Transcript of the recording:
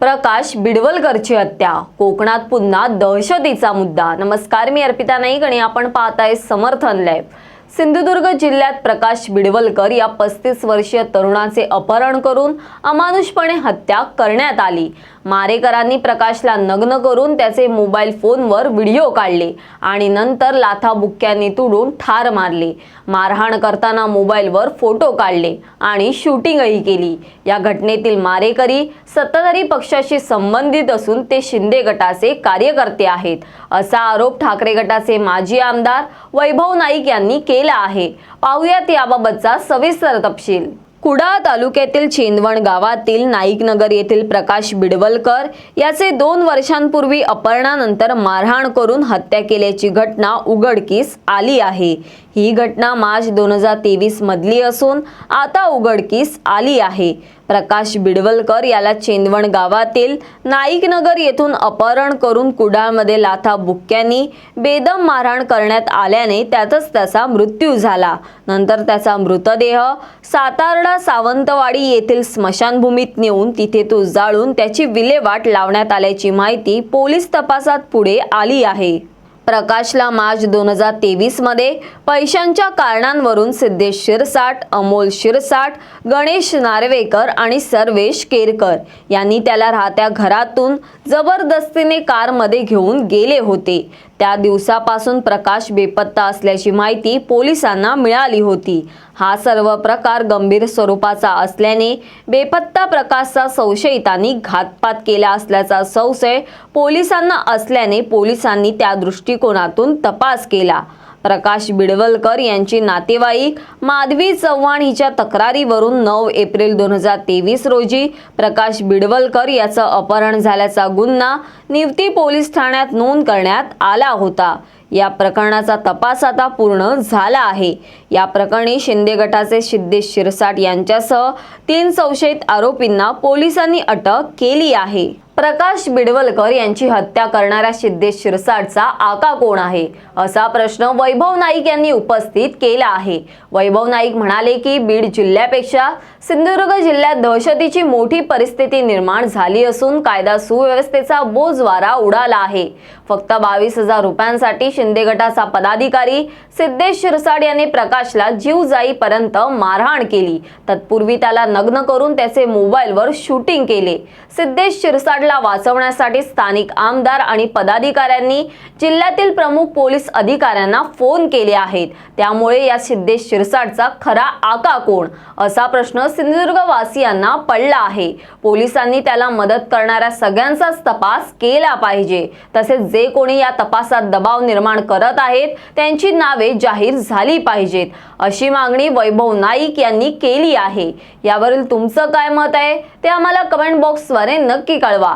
प्रकाश बिडवलकरची हत्या. कोकणात पुन्हा दहशतीचा मुद्दा. नमस्कार मी अर्पिता नाईक आणि आपण पाहताय समर्थन लाईव्ह सिंधुदुर्ग जिल्ह्यात प्रकाश बिडवलकर या पस्तीस वर्षीय तरुणाचे अपहरण करून अमानुषपणे हत्या करण्यात आली. मारेकरांनी प्रकाशला नग्न करून त्याचे मोबाईल फोनवर व्हिडिओ काढले आणि नंतर लाथाबुक्क्यांनी तुडून ठार मारले. मारहाण करताना मोबाईलवर फोटो काढले आणि शूटिंगही केली. या घटनेतील मारेकरी सत्ताधारी पक्षाशी संबंधित असून ते शिंदे गटाचे कार्यकर्ते आहेत. असा आरोप ठाकरे गटाचे माजी आमदार वैभव नाईक यांनी केला आहे. पाहुयात याबाबतचा सविस्तर तपशील. कुडाळ तालुक्यातील चेंदवण गावातील नाईकनगर येथील प्रकाश बिडवलकर याचे दोन वर्षांपूर्वी अपहरणानंतर मारहाण करून हत्या केल्याची घटना उघडकीस आली आहे. ही घटना मार्च दोन हजार तेवीस मधली असून आता उघडकीस आली आहे. प्रकाश बिडवलकर याला चेंदवण गावातील नाईकनगर येथून अपहरण करून कुडाळमध्ये लाथा बुक्क्यांनी बेदम मारहाण करण्यात आल्याने त्यातच त्याचा मृत्यू झाला. नंतर त्याचा मृतदेह सातारडा सावंतवाडी येथील स्मशानभूमीत नेऊन तिथे तो जाळून त्याची विल्हेवाट लावण्यात आल्याची माहिती पोलीस तपासात पुढे आली आहे. प्रकाशला मार्च दोन हजार तेवीसमध्ये पैशांच्या कारणांवरून सिद्धेश शिरसाट अमोल शिरसाट गणेश नार्वेकर आणि सर्वेश केरकर यांनी त्याला राहत्या घरातून जबरदस्तीने कारमध्ये घेऊन गेले होते. त्या दिवसापासून प्रकाश बेपत्ता असल्याची माहिती पोलिसांना मिळाली होती. हा सर्व प्रकार गंभीर स्वरूपाचा असल्याने बेपत्ता प्रकाशचा संशयितांनी घातपात केला असल्याचा संशय पोलिसांना असल्याने पोलिसांनी त्या दृष्टिकोनातून तपास केला. प्रकाश बिडवलकर यांची नातेवाईक माधवी चव्हाण हिच्या तक्रारीवरून नऊ एप्रिल दोन हजार तेवीस रोजी प्रकाश बिडवलकर याचं अपहरण झाल्याचा गुन्हा निवती पोलीस ठाण्यात नोंद करण्यात आला होता. या प्रकरणाचा तपास आता पूर्ण झाला आहे. या प्रकरणी शिंदे गटाचे सिद्धेश शिरसाट यांच्यासह तीन संशयित आरोपींना पोलिसांनी अटक केली आहे. प्रकाश बिडवलकर यांची हत्या करणाऱ्या सिद्धेश शिरसाटचा आका कोण आहे? असा प्रश्न वैभव नाईक यांनी उपस्थित केला आहे. वैभव नाईक म्हणाले की बीड जिल्ह्यापेक्षा सिंधुदुर्ग जिल्ह्यात दहशतीची मोठी परिस्थिती निर्माण झाली असून कायदा सुव्यवस्थेचा बोजवारा उडाला आहे. फक्त बावीस हजार रुपयांसाठी शिंदे गटाचा पदाधिकारी सिद्धेश शिरसाट यांनी प्रकाशला जीव जाईपर्यंत मारहाण केली. तत्पूर्वी त्याला नग्न करून त्याचे मोबाईलवर शूटिंग केले. सिद्धेश शिरसाटला वाचवण्यासाठी स्थानिक आमदार आणि पदाधिकाऱ्यांनी जिल्ह्यातील प्रमुख पोलीस अधिकाऱ्यांना फोन केले आहेत. त्यामुळे या सिद्धेश शिरसाटचा खरा आका कोण? असा प्रश्न सिंधुदुर्गवासियांना पडला आहे. पोलिसांनी त्याला मदत करणाऱ्या सगळ्यांचाच तपास केला पाहिजे. तसेच जे कोणी या तपासात दबाव निर्माण करत आहेत त्यांची नावे जाहीर झाली पाहिजेत. अशी मागणी वैभव नाईक यांनी केली आहे. यावरील तुमचं काय मत आहे ते आम्हाला कमेंट बॉक्सद्वारे नक्की कळवा.